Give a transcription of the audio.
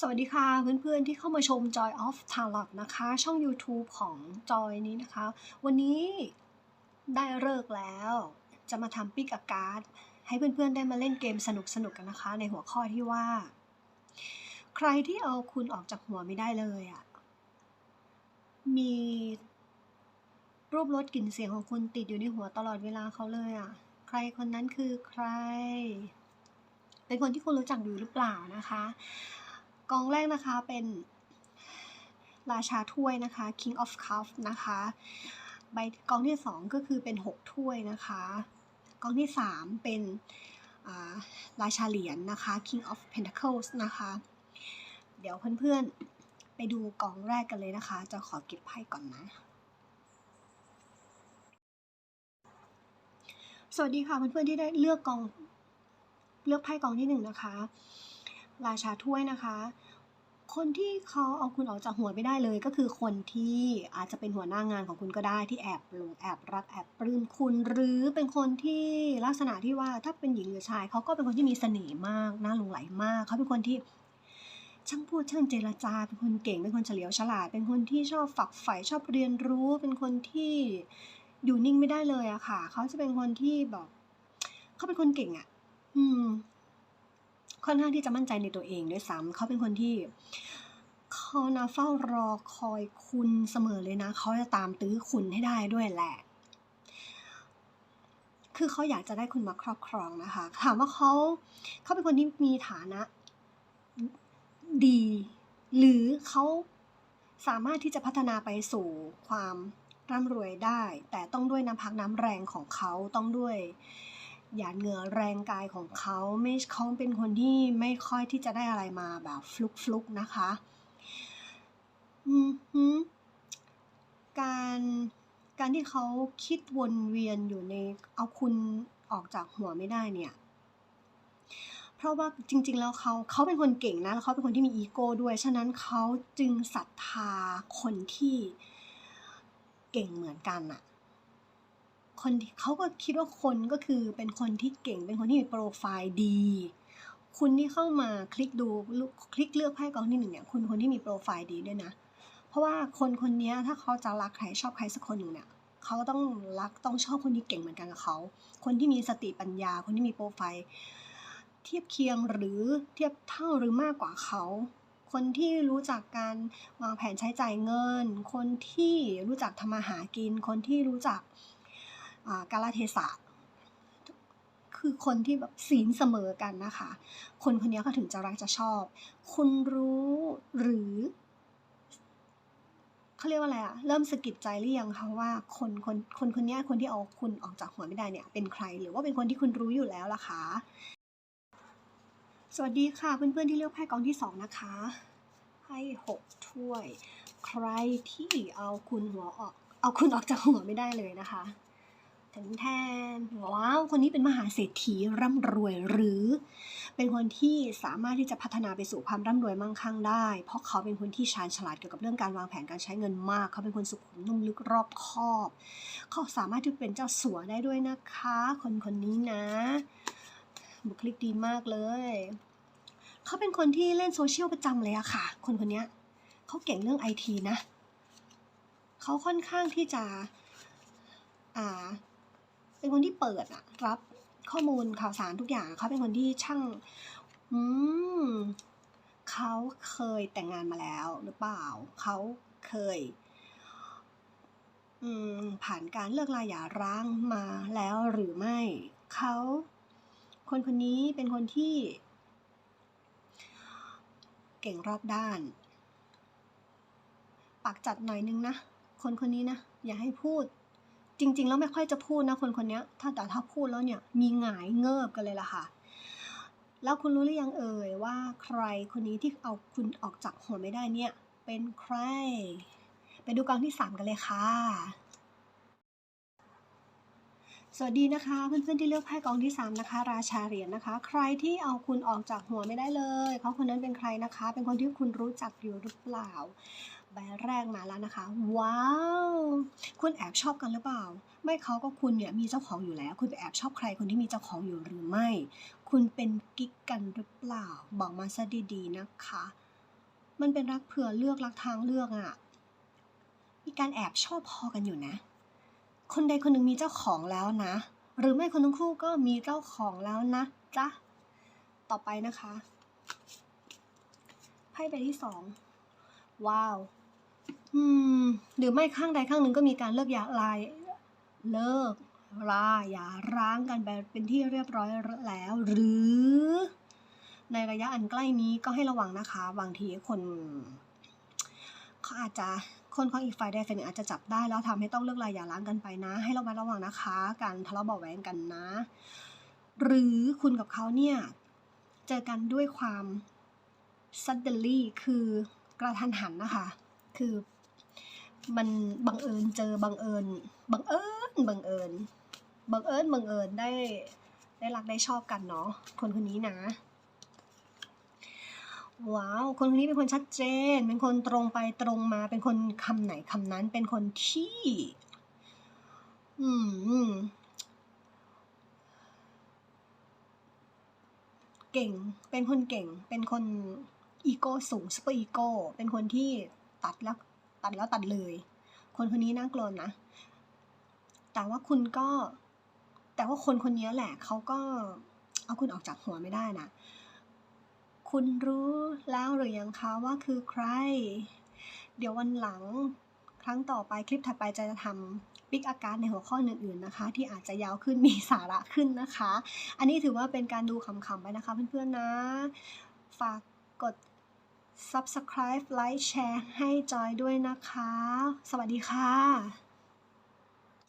สวัสดีค่ะเพื่อนๆที่เข้ามาชม Joy of Tarot นะคะ ช่อง YouTube ของ Joy นี้นะคะ วันนี้ได้เลิกแล้ว จะมาทำปิกอาการ์ดให้เพื่อนๆได้มาเล่นเกมสนุกๆกกันนะคะ ในหัวข้อที่ว่า ใครที่เอาคุณออกจากหัวไม่ได้เลยอะ่ะมีรูปรสกลิ่นเสียงของคุณติดอยู่ในหัวตลอดเวลาเขาเลยอะ่ะ ใครคนนั้นคือใคร เป็นคนที่คุณรู้จักอยู่หรือเปล่านะคะ กองแรกนะคะเป็นราชาถ้วยนะคะ King of Cups นะคะ ใบกองที่สองก็คือเป็น 6 ถ้วยนะคะ กองที่ 3 เป็นราชาเหรียญนนะคะ King of Pentacles นะคะ เดี๋ยวเพื่อนๆ ไปดูกองแรกกันเลยนะคะ จะขอเก็บไพ่ก่อนนะ สวัสดีค่ะเพื่อนๆที่ได้เลือกกองเลือกไพ่กองที่หนึ่งนะคะ ราชาถ้วยนะคะ คนที่เขาเอาคุณออกจากหัวไม่ได้เลยก็คือคนที่อาจจะเป็นหัวหน้างานของคุณก็ได้ที่แอบหลงแอบรักแอบปลื้มคุณ หรือเป็นคนที่ลักษณะที่ว่าถ้าเป็นหญิงหรือชายเขาก็เป็นคนที่มีเสน่ห์มากน่าหลงไหลมากเขาเป็นคนที่ช่างพูดช่างเจรจา เป็นคนเก่ง เป็นคนเฉลียวฉลาด เป็นคนที่ชอบฝักใฝ่ชอบเรียนรู้ เป็นคนที่อยู่นิ่งไม่ได้เลยอะค่ะ เขาจะเป็นคนที่แบบเขาเป็นคนเก่งอะอืม ค่อนข้างที่จะมั่นใจในตัวเองด้วยซ้ำเขาเป็นคนที่เขานะเฝ้ารอคอยคุณเสมอเลยนะเขาจะตามตื้อคุณให้ได้ด้วยแหละ คือเขาอยากจะได้คุณมาครอบครองนะคะ ถามว่าเขาเขาเป็นคนที่มีฐานะ ดี หรือเขาสามารถที่จะพัฒนาไปสู่ความร่ำรวยได้ แต่ต้องด้วยน้ำพักน้ำแรงของเขาต้องด้วย หยาดเหงื่อแรงกายของเขาไม่เขาเป็นคนที่ไม่ค่อยที่จะได้อะไรมาแบบฟลุกฟลุกนะคะการการที่เขาคิดวนเวียนอยู่ในเอาคุณออกจากหัวไม่ได้เนี่ย เพราะว่าจริง ๆ แล้วเขาเขาเป็นคนเก่งนะแล้วเขาเป็นคนที่มีอีโก้ด้วย ฉะนั้นเขาจึงศรัทธาคนที่เก่งเหมือนกันอะ คนเขาก็คิดว่าคนก็คือเป็นคนที่เก่งเป็นคนที่มีโปรไฟล์ดี คุณที่เข้ามาคลิกดูคลิกเลือกไพ่กองที่หนึ่งเนี่ยคุณคนที่มีโปรไฟล์ดีด้วยนะ เพราะว่าคนคนนี้ถ้าเขาจะรักใครชอบใครสักคนหนึ่งเนี่ยเขาต้องรักต้องชอบคนที่เก่งเหมือนกันกับเขา คนที่มีสติปัญญา คนที่มีโปรไฟล์เทียบเคียงหรือเทียบเท่าหรือมากกว่าเขา คนที่รู้จักการวางแผนใช้จ่ายเงิน คนที่รู้จักทำมาหากิน คนที่รู้จัก กาลเทศะ คือคนที่แบบศีลเสมอกันนะคะ คนคนนี้เขาถึงจะรักจะชอบ คุณรู้หรือเขาเรียกว่าอะไรอะเริ่มสะกิดใจหรือยังคะว่าคนคนคนคนนี้คนที่เอาคุณออกจากหัวไม่ได้เนี่ย เป็นใครหรือว่าเป็นคนที่คุณรู้อยู่แล้วล่ะคะสวัสดีค่ะเพื่อนๆที่เลือกไพ่กองที่สองนะคะไพ่หกถ้วย ใครที่เอาคุณหัวออก เอาคุณออกจากหัวไม่ได้เลยนะคะ แทนแทนว้าวคนนี้เป็นมหาเศรษฐีร่ำรวยหรือ เป็นคนที่สามารถที่จะพัฒนาไปสู่ความร่ำรวยมั่งคั่งได้ เพราะเขาเป็นคนที่ชาญฉลาดเกี่ยวกับเรื่องการวางแผนการใช้เงินมาก เขาเป็นคนสุขุมนุ่มลึกรอบคอบ เขาสามารถที่เป็นเจ้าสัวได้ด้วยนะคะ คนคนนี้นะ บุคลิกดีมากเลย เขาเป็นคนที่เล่นโซเชียลประจำเลยอะค่ะ คนคนนี้เขาเก่งเรื่องไอทีนะ เขาค่อนข้างที่จะ อ่า เป็นคนที่เปิดอะรับข้อมูลข่าวสารทุกอย่างเขาเป็นคนที่ช่าง อืมเขาเคยแต่งงานมาแล้วหรือเปล่า เขาเคย อืม ผ่านการเลิกลาหย่าร้างมาแล้วหรือไม่ เขา คนคนนี้เป็นคนที่ เก่งรอบด้าน ปากจัดหน่อยนึงนะ คนคนนี้นะ อย่าให้พูด จริง ๆ แล้วไม่ค่อยจะพูดนะคนคนนี้ถ้าแต่ถ้าพูดแล้วเนี่ยมีหงายเงิบกันเลยล่ะค่ะ แล้วคุณรู้หรือยังเอ่ยว่าใครคนนี้ที่เอาคุณออกจากหัวไม่ได้เนี่ย เป็นใคร ไปดูกองที่สามกันเลยค่ะ สวัสดีนะคะเพื่อนๆที่เลือกไพ่กองที่ 3 นะคะ ราชาเหรียญนะคะ ใครที่เอาคุณออกจากหัวไม่ได้เลยเขาคนนั้นเป็นใครนะคะ เป็นคนที่คุณรู้จักอยู่หรือเปล่า ใบแรกมาแล้วนะคะ ว้าว คุณแอบชอบกันหรือเปล่า ไม่เขาก็คุณเนี่ยมีเจ้าของอยู่แล้ว คุณไปแอบชอบใครคนที่มีเจ้าของอยู่หรือไม่ คุณเป็นกิ๊กกันหรือเปล่า บอกมาซะดีๆนะคะ มันเป็นรักเผื่อเลือกรักทางเลือกอะมีการแอบชอบพอกันอยู่นะ คนใดคนหนึ่งมีเจ้าของแล้วนะ หรือไม่คนทั้งคู่ก็มีเจ้าของแล้วนะจ๊ะ ต่อไปนะคะไพ่ใบที่สองว้าว อืมหรือไม่ข้างใดข้างหนึ่งก็มีการเลิกยาลายเลิกราอย่าร้างกันไปเป็นที่เรียบร้อยแล้ว หรือ ในระยะอันใกล้นี้ก็ให้ระวังนะคะบางทีคนเขาอาจจะคนของอีกฝ่ายใดฝ่ายหนึ่งอาจจะจับได้แล้วทำให้ต้องเลิกลาอย่าร้างกันไปนะ ให้เระมัดระวังนะคะ การทะเลาะเบาะแว้งกันนะ หรือคุณกับเขาเนี่ยเจอกันด้วยความ suddenly คือกระทันหันนะคะ คือ มันบังเอิญเจอบังเอิญบังเอิญบังเอิญบังเอิญบังเอิญได้ได้รักได้ชอบกันเนาะคนคนนี้นะว้าวคนคนนี้เป็นคนชัดเจน เป็นคนตรงไปตรงมาเป็นคนคำไหนคำนั้น เป็นคนที่ อืมเก่ง เป็นคนเก่ง เป็นคนอีโก้สูงซูเปอร์อีโก้ เป็นคนที่ตัดแล้ว ตัดแล้วตัดเลย คนคนนี้น่ากลัวนะ แต่ว่าคุณก็ แต่ว่าคนคนนี้แหละเขาก็เอาคุณออกจากหัวไม่ได้นะ คุณรู้แล้วหรือยังคะว่าคือใคร เดี๋ยววันหลังครั้งต่อไปคลิปถัดไปจะทำปิกอาการในหัวข้ออื่นๆนะคะ ที่อาจจะยาวขึ้นมีสาระขึ้นนะคะ อันนี้ถือว่าเป็นการดูขำๆไปนะคะเพื่อนๆนะ ฝากกด subscribe ไลค์แชร์ให้จอยด้วยนะคะ สวัสดีค่ะ